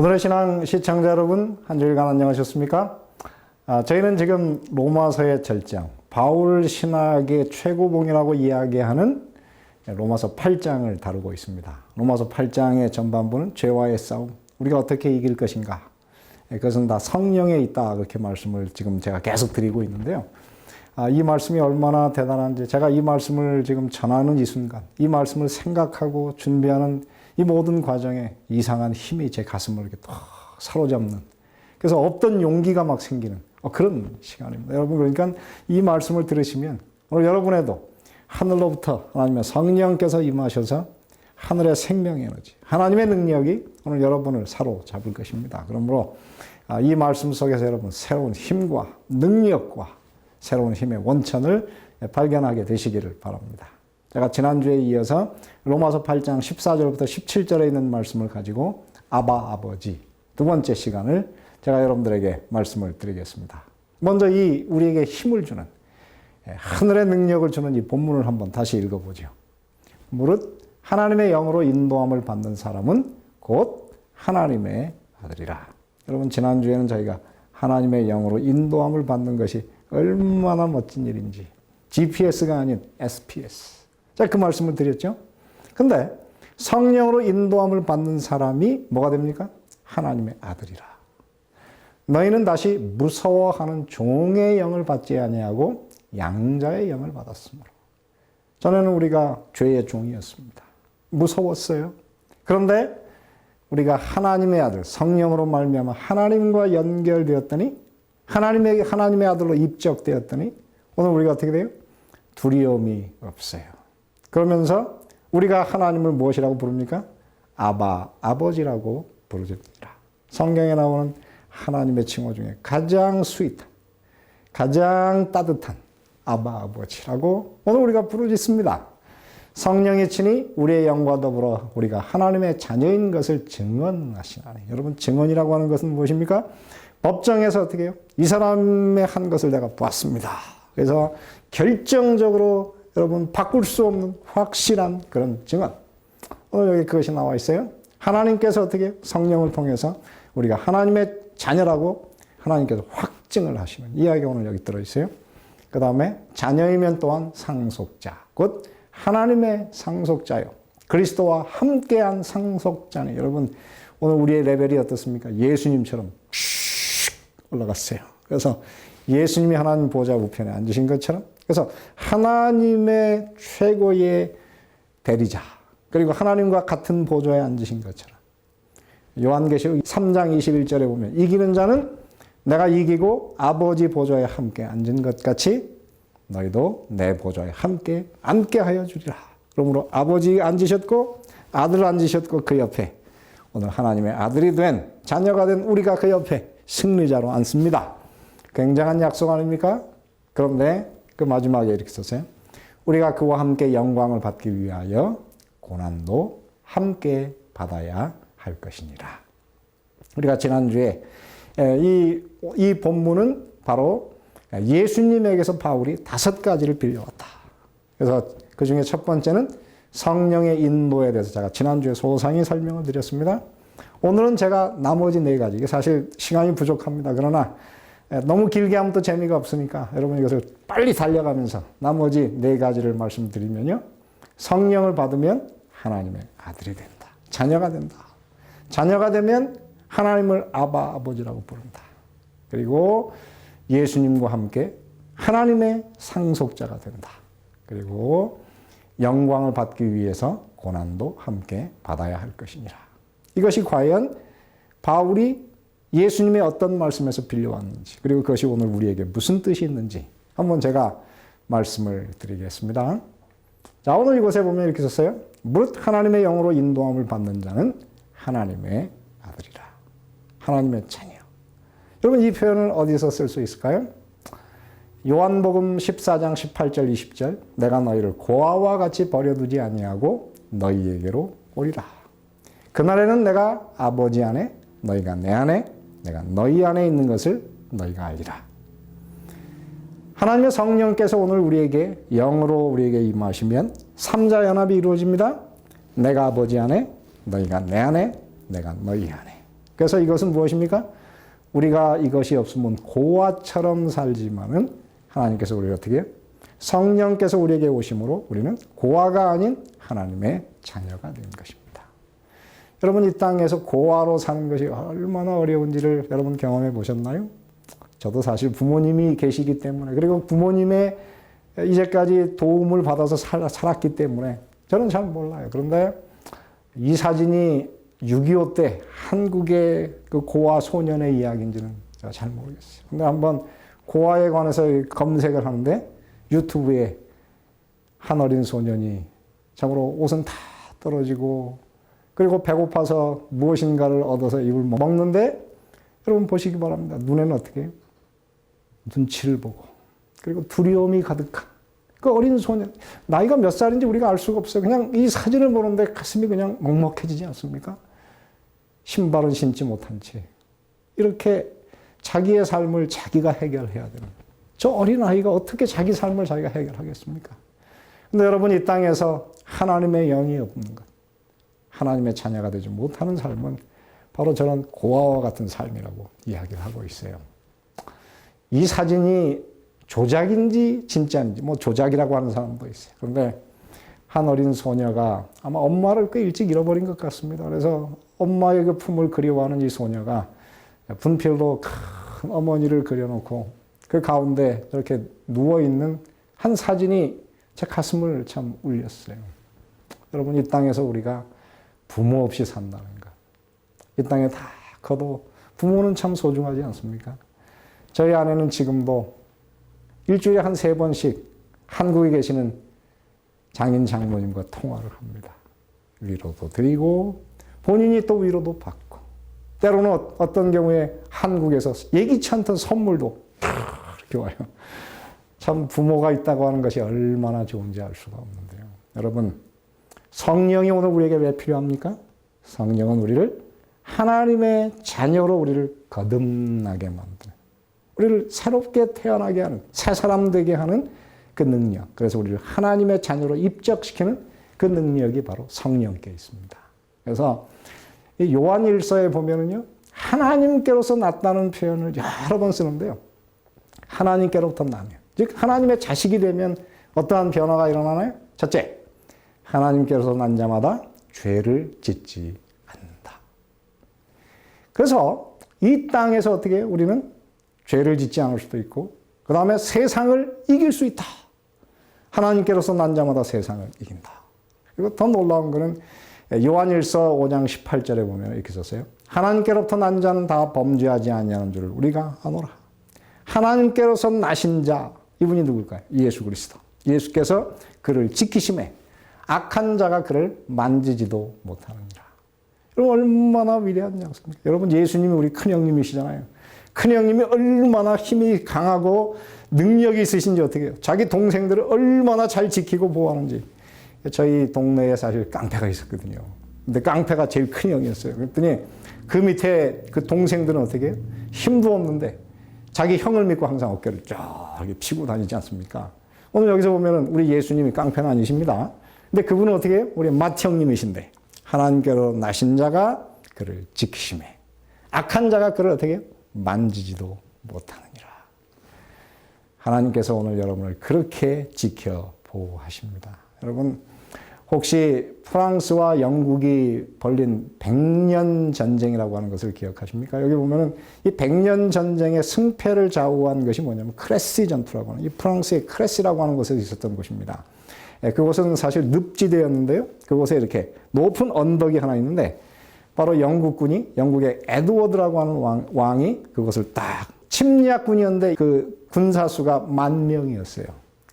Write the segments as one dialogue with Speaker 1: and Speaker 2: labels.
Speaker 1: 오늘의 신앙 시청자 여러분 한 주일간 안녕하셨습니까? 아, 저희는 지금 로마서의 절장 바울 신학의 최고봉이라고 이야기하는 로마서 8장을 다루고 있습니다. 로마서 8장의 전반부는 죄와의 싸움, 우리가 어떻게 이길 것인가. 예, 그것은 다 성령에 있다 그렇게 말씀을 지금 제가 계속 드리고 있는데요. 아, 이 말씀이 얼마나 대단한지 제가 이 말씀을 지금 전하는 이 순간, 이 말씀을 생각하고 준비하는 이 모든 과정에 이상한 힘이 제 가슴을 이렇게 탁 사로잡는 그래서 없던 용기가 막 생기는 어, 그런 시간입니다. 여러분 그러니까 이 말씀을 들으시면 오늘 여러분에도 하늘로부터 하나님의 성령께서 임하셔서 하늘의 생명 에너지, 하나님의 능력이 오늘 여러분을 사로잡을 것입니다. 그러므로 아, 이 말씀 속에서 여러분 새로운 힘과 능력과 새로운 힘의 원천을 발견하게 되시기를 바랍니다. 제가 지난주에 이어서 로마서 8장 14절부터 17절에 있는 말씀을 가지고 아바 아버지 두 번째 시간을 제가 여러분들에게 말씀을 드리겠습니다. 먼저 이 우리에게 힘을 주는 예, 하늘의 능력을 주는 이 본문을 한번 다시 읽어보죠. 무릇 하나님의 영으로 인도함을 받는 사람은 곧 하나님의 아들이라. 여러분 지난주에는 저희가 하나님의 영으로 인도함을 받는 것이 얼마나 멋진 일인지 GPS가 아닌 SPS. 자, 그 말씀을 드렸죠. 근데 성령으로 인도함을 받는 사람이 뭐가 됩니까? 하나님의 아들이라. 너희는 다시 무서워하는 종의 영을 받지 아니하고 양자의 영을 받았으므로. 전에는 우리가 죄의 종이었습니다. 무서웠어요. 그런데 우리가 하나님의 아들 성령으로 말미암아 하나님과 연결되었더니 하나님의 하나님의 아들로 입적되었더니 오늘 우리가 어떻게 돼요? 두려움이 없어요. 그러면서 우리가 하나님을 무엇이라고 부릅니까? 아바 아버지라고 부르집니다. 성경에 나오는 하나님의 칭호 중에 가장 스윗한 가장 따뜻한 아바 아버지라고 오늘 우리가 부르짖습니다. 성령이 친히 우리의 영과 더불어 우리가 하나님의 자녀인 것을 증언하시나니 여러분 증언이라고 하는 것은 무엇입니까? 법정에서 어떻게 해요? 이 사람의 한 것을 내가 보았습니다. 그래서 결정적으로 여러분 바꿀 수 없는 확실한 그런 증언. 오늘 여기 그것이 나와 있어요. 하나님께서 어떻게 성령을 통해서 우리가 하나님의 자녀라고 하나님께서 확증을 하시는 이야기가 오늘 여기 들어 있어요. 그 다음에 자녀이면 또한 상속자, 곧 하나님의 상속자요. 그리스도와 함께한 상속자네. 여러분 오늘 우리의 레벨이 어떻습니까? 예수님처럼 슉 올라갔어요. 그래서 예수님이 하나님 보좌 우편에 앉으신 것처럼 그래서 하나님의 최고의 대리자 그리고 하나님과 같은 보좌에 앉으신 것처럼 요한계시록 3장 21절에 보면 이기는 자는 내가 이기고 아버지 보좌에 함께 앉은 것 같이 너희도 내 보좌에 함께 앉게 하여 주리라. 그러므로 아버지 앉으셨고 아들 앉으셨고 그 옆에 오늘 하나님의 아들이 된 자녀가 된 우리가 그 옆에 승리자로 앉습니다. 굉장한 약속 아닙니까? 그런데 그 마지막에 이렇게 썼어요. 우리가 그와 함께 영광을 받기 위하여 고난도 함께 받아야 할 것이니라. 우리가 지난주에 이, 이 본문은 바로 예수님에게서 바울이 다섯 가지를 빌려왔다. 그래서 그 중에 첫 번째는 성령의 인도에 대해서 제가 지난주에 소상히 설명을 드렸습니다. 오늘은 제가 나머지 네 가지, 이게 사실 시간이 부족합니다. 그러나 너무 길게 하면 또 재미가 없으니까 여러분 이것을 빨리 달려가면서 나머지 네 가지를 말씀드리면요. 성령을 받으면 하나님의 아들이 된다. 자녀가 된다. 자녀가 되면 하나님을 아바 아버지라고 부른다. 그리고 예수님과 함께 하나님의 상속자가 된다. 그리고 영광을 받기 위해서 고난도 함께 받아야 할 것이니라. 이것이 과연 바울이 예수님의 어떤 말씀에서 빌려왔는지, 그리고 그것이 오늘 우리에게 무슨 뜻이 있는지 한번 제가 말씀을 드리겠습니다. 자, 오늘 이곳에 보면 이렇게 썼어요. 무릇 하나님의 영으로 인도함을 받는 자는 하나님의 아들이라. 하나님의 자녀. 여러분 이 표현을 어디서 쓸 수 있을까요? 요한복음 14장 18절 20절 내가 너희를 고아와 같이 버려두지 아니하고 너희에게로 오리라. 그날에는 내가 아버지 안에 너희가 내 안에 내가 너희 안에 있는 것을 너희가 알리라. 하나님의 성령께서 오늘 우리에게 영으로 우리에게 임하시면 삼자 연합이 이루어집니다. 내가 아버지 안에 너희가 내 안에 내가 너희 안에 그래서 이것은 무엇입니까? 우리가 이것이 없으면 고아처럼 살지만은 하나님께서 우리를 어떻게? 성령께서 우리에게 오심으로 우리는 고아가 아닌 하나님의 자녀가 된 것입니다. 여러분 이 땅에서 고아로 사는 것이 얼마나 어려운지를 여러분 경험해 보셨나요? 저도 사실 부모님이 계시기 때문에 그리고 부모님의 이제까지 도움을 받아서 살, 살았기 때문에 저는 잘 몰라요. 그런데 이 사진이 6.25 때 한국의 그 고아 소년의 이야기인지는 제가 잘 모르겠어요. 근데 한번 고아에 관해서 검색을 하는데 유튜브에 한 어린 소년이 참으로 옷은 다 떨어지고 그리고 배고파서 무엇인가를 얻어서 입을 먹는데 여러분 보시기 바랍니다. 눈에는 어떻게? 눈치를 보고 그리고 두려움이 가득한 그 어린 소년 나이가 몇 살인지 우리가 알 수가 없어요. 그냥 이 사진을 보는데 가슴이 그냥 먹먹해지지 않습니까? 신발은 신지 못한 채 이렇게 자기의 삶을 자기가 해결해야 되는 저 어린 아이가 어떻게 자기 삶을 자기가 해결하겠습니까? 근데 여러분 이 땅에서 하나님의 영이 없는 것, 하나님의 자녀가 되지 못하는 삶은 바로 저런 고아와 같은 삶이라고 이야기를 하고 있어요. 이 사진이 조작인지 진짜인지 뭐 조작이라고 하는 사람도 있어요. 그런데 한 어린 소녀가 아마 엄마를 꽤 일찍 잃어버린 것 같습니다. 그래서 엄마의 그 품을 그리워하는 이 소녀가 분필로 큰 어머니를 그려놓고 그 가운데 저렇게 누워있는 한 사진이 제 가슴을 참 울렸어요. 여러분, 이 땅에서 우리가 부모 없이 산다는 것. 이 땅에 다 커도 부모는 참 소중하지 않습니까? 저희 아내는 지금도 일주일에 한 세 번씩 한국에 계시는 장인 장모님과 통화를 합니다. 위로도 드리고 본인이 또 위로도 받고 때로는 어- 어떤 경우에 한국에서 예기치 않던 선물도 이렇게 와요. 참 부모가 있다고 하는 것이 얼마나 좋은지 알 수가 없는데요. 여러분 성령이 오늘 우리에게 왜 필요합니까? 성령은 우리를 하나님의 자녀로 우리를 거듭나게 만드는 우리를 새롭게 태어나게 하는 새 사람 되게 하는 그 능력. 그래서 우리를 하나님의 자녀로 입적시키는 그 능력이 바로 성령께 있습니다. 그래서 이 요한일서에 보면은요. 하나님께로서 났다는 표현을 여러 번 쓰는데요. 하나님께로부터 나면. 즉 하나님의 자식이 되면 어떠한 변화가 일어나나요? 첫째, 하나님께로서 난 자마다 죄를 짓지 않는다. 그래서 이 땅에서 어떻게? 우리는 죄를 짓지 않을 수도 있고 그 다음에 세상을 이길 수 있다. 하나님께로서 난 자마다 세상을 이긴다. 그리고 더 놀라운 것은 요한일서 5장 18절에 보면 이렇게 썼어요. 하나님께로부터 난 자는 다 범죄하지 아니하는 줄을 우리가 아노라. 하나님께로서 나신 자 이분이 누굴까요? 예수 그리스도. 예수께서 그를 지키심에 악한 자가 그를 만지지도 못하느니라. 여러분 얼마나 위대한 양습니까? 여러분 예수님이 우리 큰 형님이시잖아요. 큰 형님이 얼마나 힘이 강하고 능력이 있으신지 어떻게 해요? 자기 동생들을 얼마나 잘 지키고 보호하는지. 저희 동네에 사실 깡패가 있었거든요. 근데 깡패가 제일 큰 형이었어요. 그랬더니 그 밑에 그 동생들은 어떻게 해요? 힘도 없는데 자기 형을 믿고 항상 어깨를 쫙 피고 다니지 않습니까? 오늘 여기서 보면은 우리 예수님이 깡패는 아니십니다. 근데 그분은 어떻게 해요? 우리 맏 형님이신데 하나님께로 나신 자가 그를 지키심에 악한 자가 그를 어떻게 해요? 만지지도 못하느니라. 하나님께서 오늘 여러분을 그렇게 지켜 보호하십니다. 여러분 혹시 프랑스와 영국이 벌린 백년 전쟁이라고 하는 것을 기억하십니까? 여기 보면은 이 백년 전쟁의 승패를 좌우한 것이 뭐냐면 크레시 전투라고 하는 이 프랑스의 크레시라고 하는 곳에 있었던 곳입니다. 예, 그곳은 사실 늪지대였는데요. 그곳에 이렇게 높은 언덕이 하나 있는데 바로 영국군이 영국의 에드워드라고 하는 왕, 왕이 그것을 딱 침략군이었는데 그 군사수가 만 명이었어요.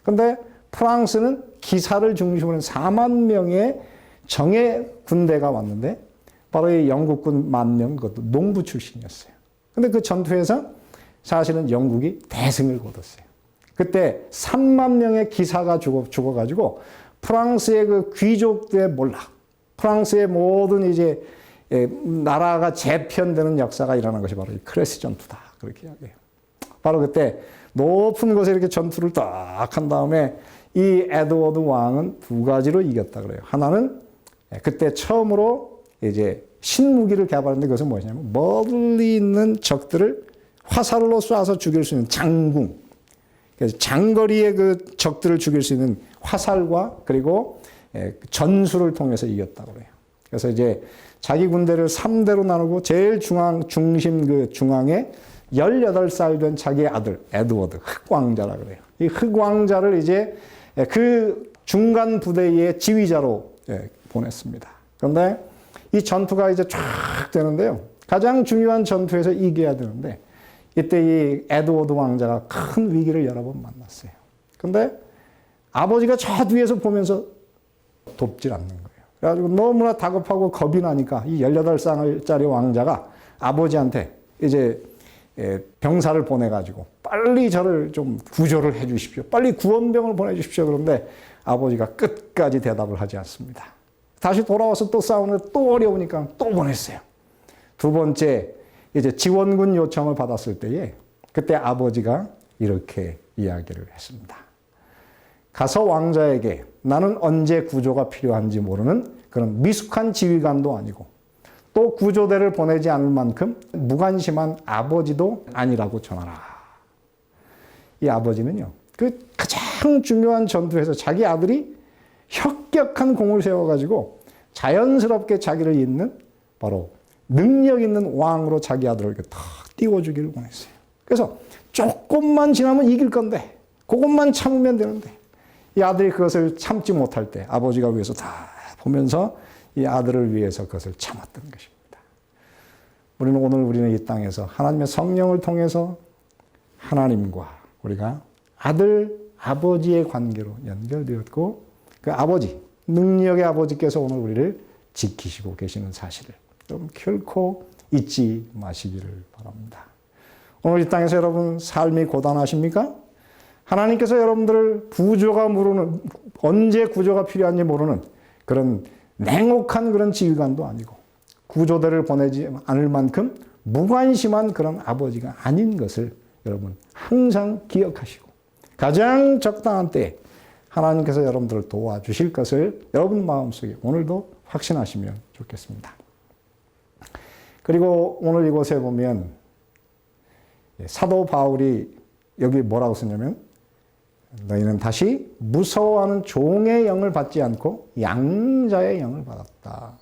Speaker 1: 근데 프랑스는 기사를 중심으로 한 4만 명의 정예 군대가 왔는데 바로 이 영국군 만 명, 그것도 농부 출신이었어요. 근데 그 전투에서 사실은 영국이 대승을 거뒀어요. 그때 3만 명의 기사가 죽어, 죽어가지고 프랑스의 그 귀족들의 몰락, 프랑스의 모든 이제 예, 나라가 재편되는 역사가 일어난 것이 바로 이 크레스 전투다. 그렇게 이야기해요. 바로 그때 높은 곳에 이렇게 전투를 딱 한 다음에 이 에드워드 왕은 두 가지로 이겼다 그래요. 하나는 그때 처음으로 이제 신무기를 개발했는데 그것은 무엇이냐면 멀리 있는 적들을 화살로 쏴서 죽일 수 있는 장궁. 그래서 장거리의 그 적들을 죽일 수 있는 화살과 그리고 예, 전술을 통해서 이겼다고 그래요. 그래서 이제 자기 군대를 3대로 나누고 제일 중앙 중심 그 중앙에 18살 된 자기 아들 에드워드 흑왕자라 그래요. 이 흑왕자를 이제 예, 그 중간 부대의 지휘자로 예, 보냈습니다. 그런데 이 전투가 이제 쫙 되는데요. 가장 중요한 전투에서 이겨야 되는데 이때 이 에드워드 왕자가 큰 위기를 여러 번 만났어요. 근데 아버지가 저 뒤에서 보면서 돕질 않는 거예요. 그래가지고 너무나 다급하고 겁이 나니까 이 18살짜리 왕자가 아버지한테 이제 예, 병사를 보내가지고 빨리 저를 좀 구조를 해 주십시오. 빨리 구원병을 보내주십시오. 그런데 아버지가 끝까지 대답을 하지 않습니다. 다시 돌아와서 또 싸우는데 또 어려우니까 또 보냈어요. 두 번째 이제 지원군 요청을 받았을 때에 그때 아버지가 이렇게 이야기를 했습니다. 가서 왕자에게 나는 언제 구조가 필요한지 모르는 그런 미숙한 지휘관도 아니고 또 구조대를 보내지 않을 만큼 무관심한 아버지도 아니라고 전하라. 이 아버지는요, 그 가장 중요한 전투에서 자기 아들이 혁격한 공을 세워가지고 자연스럽게 자기를 잇는 바로 능력 있는 왕으로 자기 아들을 이렇게 탁 띄워주기를 원했어요. 그래서 조금만 지나면 이길 건데, 그것만 참으면 되는데, 이 아들이 그것을 참지 못할 때 아버지가 위해서 다 보면서 이 아들을 위해서 그것을 참았던 것입니다. 우리는 오늘 우리는 이 땅에서 하나님의 성령을 통해서 하나님과 우리가 아들, 아버지의 관계로 연결되었고 그 아버지, 능력의 아버지께서 오늘 우리를 지키시고 계시는 사실을 좀 결코 잊지 마시기를 바랍니다. 오늘 이 땅에서 여러분 삶이 고단하십니까? 하나님께서 여러분들을 구조가 모르는 언제 구조가 필요한지 모르는 그런 냉혹한 그런 지휘관도 아니고 구조대를 보내지 않을 만큼 무관심한 그런 아버지가 아닌 것을 여러분 항상 기억하시고 가장 적당한 때에 하나님께서 여러분들을 도와주실 것을 여러분 마음속에 오늘도 확신하시면 좋겠습니다. 그리고 오늘 이곳에 보면 사도 바울이 여기 뭐라고 쓰냐면 너희는 다시 무서워하는 종의 영을 받지 않고 양자의 영을 받았다.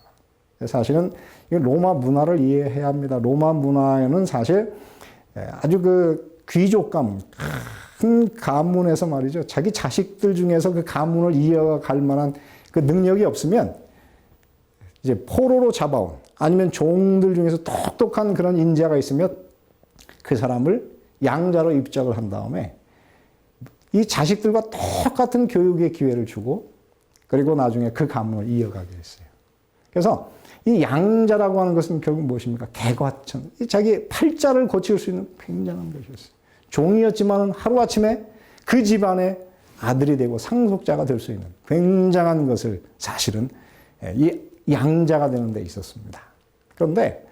Speaker 1: 사실은 로마 문화를 이해해야 합니다. 로마 문화에는 사실 아주 그 귀족감, 큰 가문에서 말이죠. 자기 자식들 중에서 그 가문을 이어갈 만한 그 능력이 없으면 이제 포로로 잡아온 아니면 종들 중에서 똑똑한 그런 인자가 있으면 그 사람을 양자로 입적을 한 다음에 이 자식들과 똑같은 교육의 기회를 주고 그리고 나중에 그 가문을 이어가게 했어요. 그래서 이 양자라고 하는 것은 결국 무엇입니까? 개과천. 자기 팔자를 고칠 수 있는 굉장한 것이었어요. 종이었지만 하루아침에 그 집안의 아들이 되고 상속자가 될 수 있는 굉장한 것을 사실은 이 양자가 되는 데 있었습니다. 그런데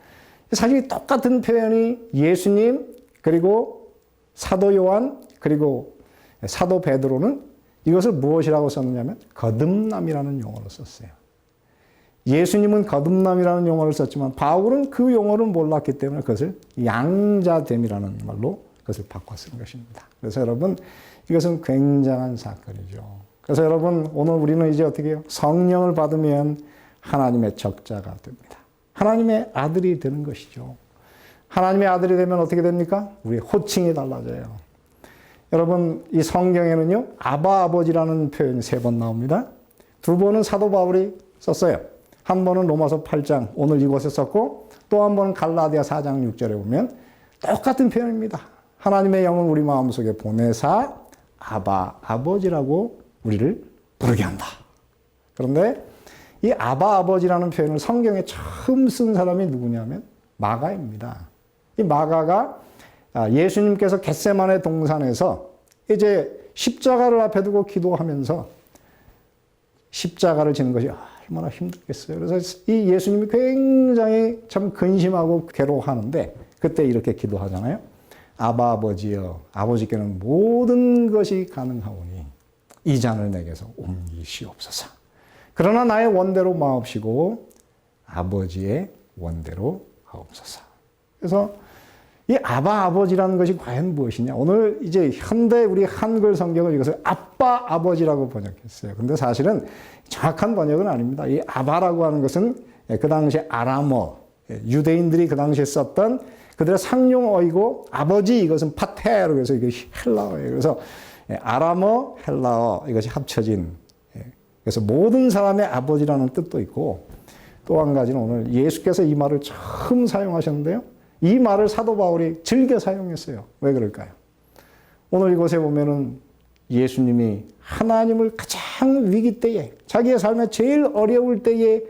Speaker 1: 사실 똑같은 표현이 예수님 그리고 사도 요한 그리고 사도 베드로는 이것을 무엇이라고 썼느냐면 거듭남이라는 용어로 썼어요. 예수님은 거듭남이라는 용어를 썼지만 바울은 그 용어를 몰랐기 때문에 그것을 양자됨이라는 말로 그것을 바꿔 쓴 것입니다. 그래서 여러분 이것은 굉장한 사건이죠. 그래서 여러분 오늘 우리는 이제 어떻게 해요? 성령을 받으면 하나님의 적자가 됩니다. 하나님의 아들이 되는 것이죠. 하나님의 아들이 되면 어떻게 됩니까? 우리 호칭이 달라져요. 여러분 이 성경에는요 아바 아버지라는 표현이 세 번 나옵니다. 두 번은 사도 바울이 썼어요. 한 번은 로마서 8장 오늘 이곳에 썼고 또 한 번은 갈라디아 4장 6절에 보면 똑같은 표현입니다. 하나님의 영을 우리 마음속에 보내사 아바 아버지라고 우리를 부르게 한다. 그런데 이 아바 아버지라는 표현을 성경에 처음 쓴 사람이 누구냐면 마가입니다. 이 마가가 예수님께서 겟세만의 동산에서 이제 십자가를 앞에 두고 기도하면서 십자가를 지는 것이 얼마나 힘들겠어요. 그래서 이 예수님이 굉장히 참 근심하고 괴로워하는데 그때 이렇게 기도하잖아요. 아바 아버지여 아버지께는 모든 것이 가능하오니 이 잔을 내게서 옮기시옵소서. 그러나 나의 원대로 마옵시고 아버지의 원대로 하옵소서. 그래서 이 아바 아버지라는 것이 과연 무엇이냐? 오늘 이제 현대 우리 한글 성경을 이것을 아빠 아버지라고 번역했어요. 근데 사실은 정확한 번역은 아닙니다. 이 아바라고 하는 것은 그 당시 아람어 유대인들이 그 당시에 썼던 그들의 상용어이고 아버지 이것은 파테로 그래서 이게 헬라어예요. 그래서 아람어 헬라어 이것이 합쳐진 그래서 모든 사람의 아버지라는 뜻도 있고 또 한 가지는 오늘 예수께서 이 말을 처음 사용하셨는데요. 이 말을 사도 바울이 즐겨 사용했어요. 왜 그럴까요? 오늘 이곳에 보면은 예수님이 하나님을 가장 위기 때에 자기의 삶에 제일 어려울 때에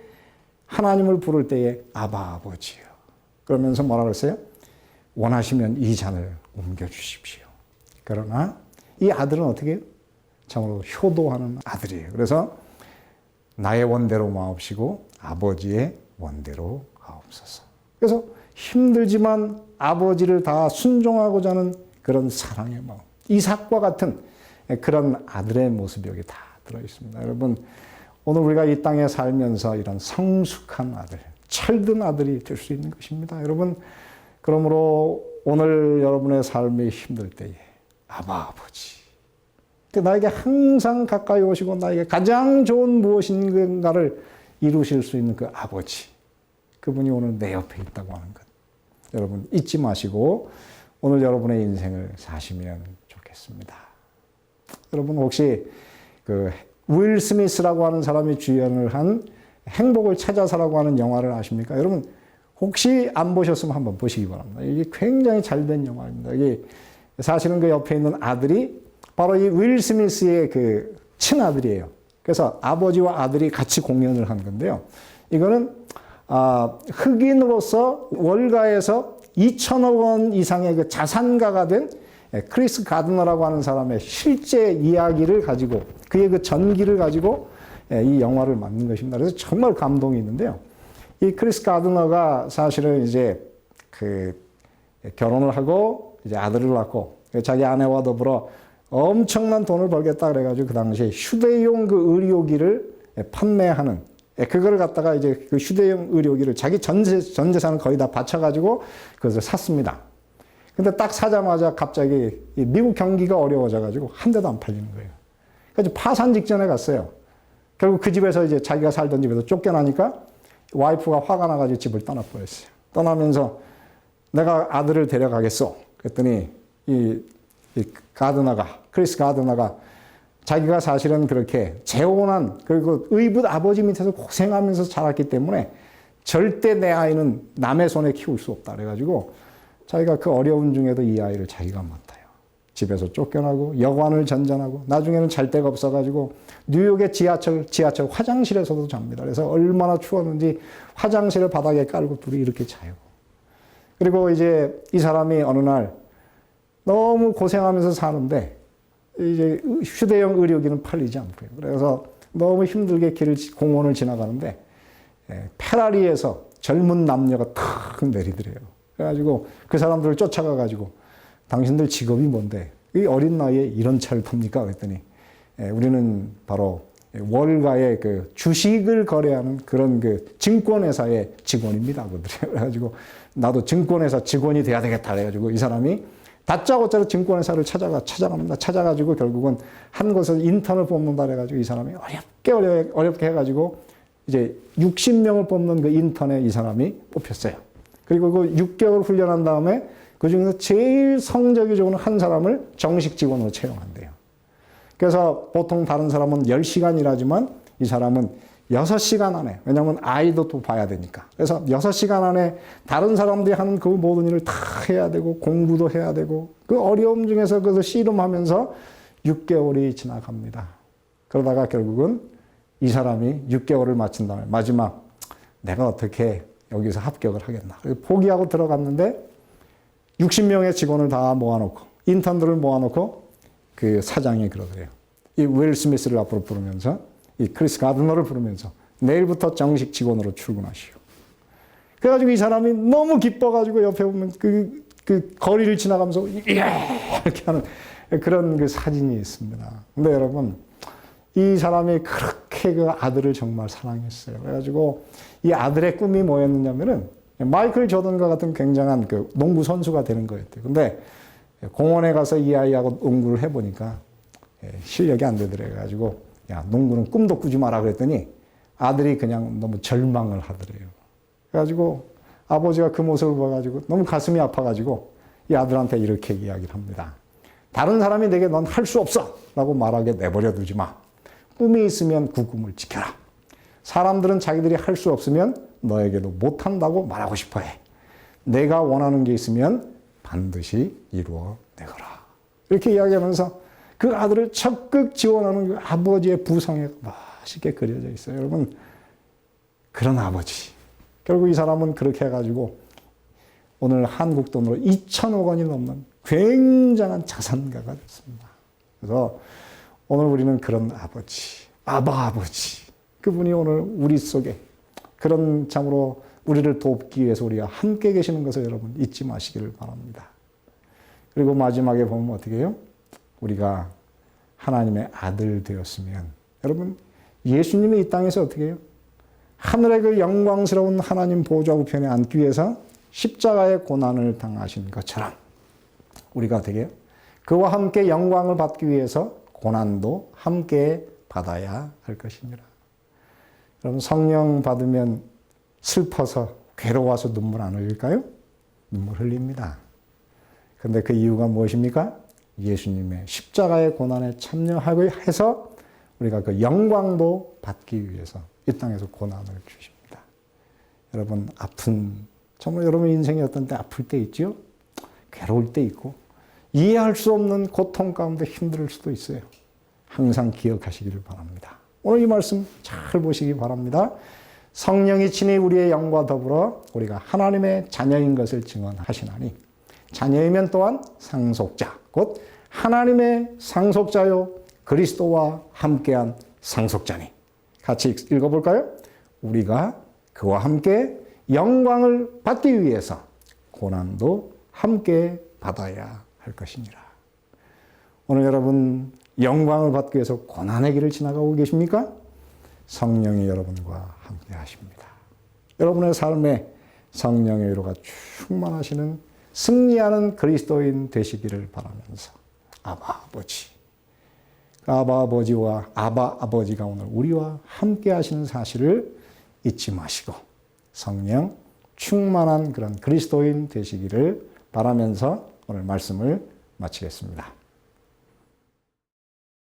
Speaker 1: 하나님을 부를 때에 아바 아버지요. 그러면서 뭐라 그랬어요? 원하시면 이 잔을 옮겨 주십시오. 그러나 이 아들은 어떻게 해요? 참으로 효도하는 아들이에요. 그래서 나의 원대로 마옵시고 아버지의 원대로 하옵소서. 그래서 힘들지만 아버지를 다 순종하고자 하는 그런 사랑의 마음. 이삭과 같은 그런 아들의 모습이 여기 다 들어 있습니다. 여러분, 오늘 우리가 이 땅에 살면서 이런 성숙한 아들, 철든 아들이 될 수 있는 것입니다. 여러분, 그러므로 오늘 여러분의 삶이 힘들 때에 아바 아버지. 나에게 항상 가까이 오시고 나에게 가장 좋은 무엇인가를 이루실 수 있는 그 아버지. 그분이 오늘 내 옆에 있다고 하는 것. 여러분 잊지 마시고 오늘 여러분의 인생을 사시면 좋겠습니다. 여러분 혹시 그 윌 스미스라고 하는 사람이 주연을 한 행복을 찾아서라고 하는 영화를 아십니까? 여러분 혹시 안 보셨으면 한번 보시기 바랍니다. 이게 굉장히 잘 된 영화입니다. 이게 사실은 그 옆에 있는 아들이 바로 이 윌 스미스의 그 친아들이에요. 그래서 아버지와 아들이 같이 공연을 한 건데요. 이거는 아, 흑인으로서 월가에서 2천억 원 이상의 그 자산가가 된 예, 크리스 가드너라고 하는 사람의 실제 이야기를 가지고 그의 그 전기를 가지고 예, 이 영화를 만든 것입니다. 그래서 정말 감동이 있는데요. 이 크리스 가드너가 사실은 이제 그 결혼을 하고 이제 아들을 낳고 자기 아내와 더불어 엄청난 돈을 벌겠다 그래가지고 그 당시에 휴대용 그 의료기를 판매하는 예, 그걸 갖다가 이제 그 휴대용 의료기를 자기 전재, 전 재산을 거의 다 바쳐가지고 그것을 샀습니다. 근데 딱 사자마자 갑자기 미국 경기가 어려워져가지고 한 대도 안 팔리는 거예요. 그래서 파산 직전에 갔어요. 결국 그 집에서 이제 자기가 살던 집에서 쫓겨나니까 와이프가 화가 나가지고 집을 떠나버렸어요. 떠나면서 내가 아들을 데려가겠어. 그랬더니 이, 이 가드너가, 크리스 가드너가 자기가 사실은 그렇게 재혼한 그리고 의붓 아버지 밑에서 고생하면서 자랐기 때문에 절대 내 아이는 남의 손에 키울 수 없다 그래가지고 자기가 그 어려운 중에도 이 아이를 자기가 맡아요. 집에서 쫓겨나고 여관을 전전하고 나중에는 잘 데가 없어가지고 뉴욕의 지하철 지하철 화장실에서도 잡니다. 그래서 얼마나 추웠는지 화장실을 바닥에 깔고 둘이 이렇게 자요. 그리고 이제 이 사람이 어느 날 너무 고생하면서 사는데 이제 휴대용 의료기는 팔리지 않고요. 그래서 너무 힘들게 길을 공원을 지나가는데 예, 페라리에서 젊은 남녀가 탁 내리더래요. 그래가지고 그 사람들을 쫓아가 가지고 당신들 직업이 뭔데 이 어린 나이에 이런 차를 탑니까? 그랬더니 예, 우리는 바로 월가의 그 주식을 거래하는 그런 그 증권회사의 직원입니다. 그래가지고 나도 증권회사 직원이 돼야 되겠다. 그래가지고 이 사람이 다짜고짜로 증권회사를 찾아가, 찾아갑니다. 찾아가지고 결국은 한 곳에서 인턴을 뽑는다 그래가지고 이 사람이 어렵게 어려, 어렵게 해가지고 이제 60명을 뽑는 그 인턴에 이 사람이 뽑혔어요. 그리고 그 6개월 훈련한 다음에 그 중에서 제일 성적이 좋은 한 사람을 정식 직원으로 채용한대요. 그래서 보통 다른 사람은 10시간 일하지만 이 사람은 6시간 안에, 왜냐하면 아이도 또 봐야 되니까. 그래서 6시간 안에 다른 사람들이 하는 그 모든 일을 다 해야 되고, 공부도 해야 되고, 그 어려움 중에서 그것을 씨름하면서 6개월이 지나갑니다. 그러다가 결국은 이 사람이 6개월을 마친 다음에 마지막 내가 어떻게 여기서 합격을 하겠나. 포기하고 들어갔는데 60명의 직원을 다 모아놓고, 인턴들을 모아놓고 그 사장이 그러더래요. 이 윌 스미스를 앞으로 부르면서 이 크리스 가드너를 부르면서 내일부터 정식 직원으로 출근하시오. 그래가지고 이 사람이 너무 기뻐가지고 옆에 보면 그, 그 거리를 지나가면서 이렇게 하는 그런 그 사진이 있습니다. 근데 여러분, 이 사람이 그렇게 그 아들을 정말 사랑했어요. 그래가지고 이 아들의 꿈이 뭐였느냐면은 마이클 조던과 같은 굉장한 그 농구 선수가 되는 거였대요. 근데 공원에 가서 이 아이하고 농구를 해보니까 예, 실력이 안 되더래 가지고 야 농구는 꿈도 꾸지 마라 그랬더니 아들이 그냥 너무 절망을 하더래요. 그래가지고 아버지가 그 모습을 봐가지고 너무 가슴이 아파가지고 이 아들한테 이렇게 이야기를 합니다. 다른 사람이 내게 넌 할 수 없어 라고 말하게 내버려 두지 마. 꿈이 있으면 그 꿈을 지켜라. 사람들은 자기들이 할 수 없으면 너에게도 못한다고 말하고 싶어 해. 내가 원하는 게 있으면 반드시 이루어 내거라. 이렇게 이야기하면서 그 아들을 적극 지원하는 그 아버지의 부성에 멋있게 그려져 있어요. 여러분, 그런 아버지. 결국 이 사람은 그렇게 해가지고 오늘 한국 돈으로 2천억 원이 넘는 굉장한 자산가가 됐습니다. 그래서 오늘 우리는 그런 아버지, 아바 아버지, 그분이 오늘 우리 속에 그런 참으로 우리를 돕기 위해서 우리가 함께 계시는 것을 여러분 잊지 마시기를 바랍니다. 그리고 마지막에 보면 어떻게 해요? 우리가 하나님의 아들 되었으면 여러분 예수님이 이 땅에서 어떻게 해요? 하늘의 그 영광스러운 하나님 보좌 우편에 앉기 위해서 십자가의 고난을 당하신 것처럼 우리가 해요? 그와 함께 영광을 받기 위해서 고난도 함께 받아야 할 것입니다. 여러분 성령 받으면 슬퍼서 괴로워서 눈물 안 흘릴까요? 눈물 흘립니다. 근데 그 이유가 무엇입니까? 예수님의 십자가의 고난에 참여하고 해서 우리가 그 영광도 받기 위해서 이 땅에서 고난을 주십니다. 여러분 아픈 정말 여러분 인생이 어떤 때 아플 때 있죠? 괴로울 때 있고 이해할 수 없는 고통 가운데 힘들 수도 있어요. 항상 기억하시기를 바랍니다. 오늘 이 말씀 잘 보시기 바랍니다. 성령이 친히 우리의 영과 더불어 우리가 하나님의 자녀인 것을 증언하시나니 자녀이면 또한 상속자 곧 하나님의 상속자요 그리스도와 함께한 상속자니 같이 읽어볼까요? 우리가 그와 함께 영광을 받기 위해서 고난도 함께 받아야 할 것이니라. 오늘 여러분 영광을 받기 위해서 고난의 길을 지나가고 계십니까? 성령이 여러분과 함께 하십니다. 여러분의 삶에 성령의 위로가 충만하시는 승리하는 그리스도인 되시기를 바라면서 아바 아버지 아바 아버지와 아바 아버지가 오늘 우리와 함께 하시는 사실을 잊지 마시고 성령 충만한 그런 그리스도인 되시기를 바라면서 오늘 말씀을 마치겠습니다.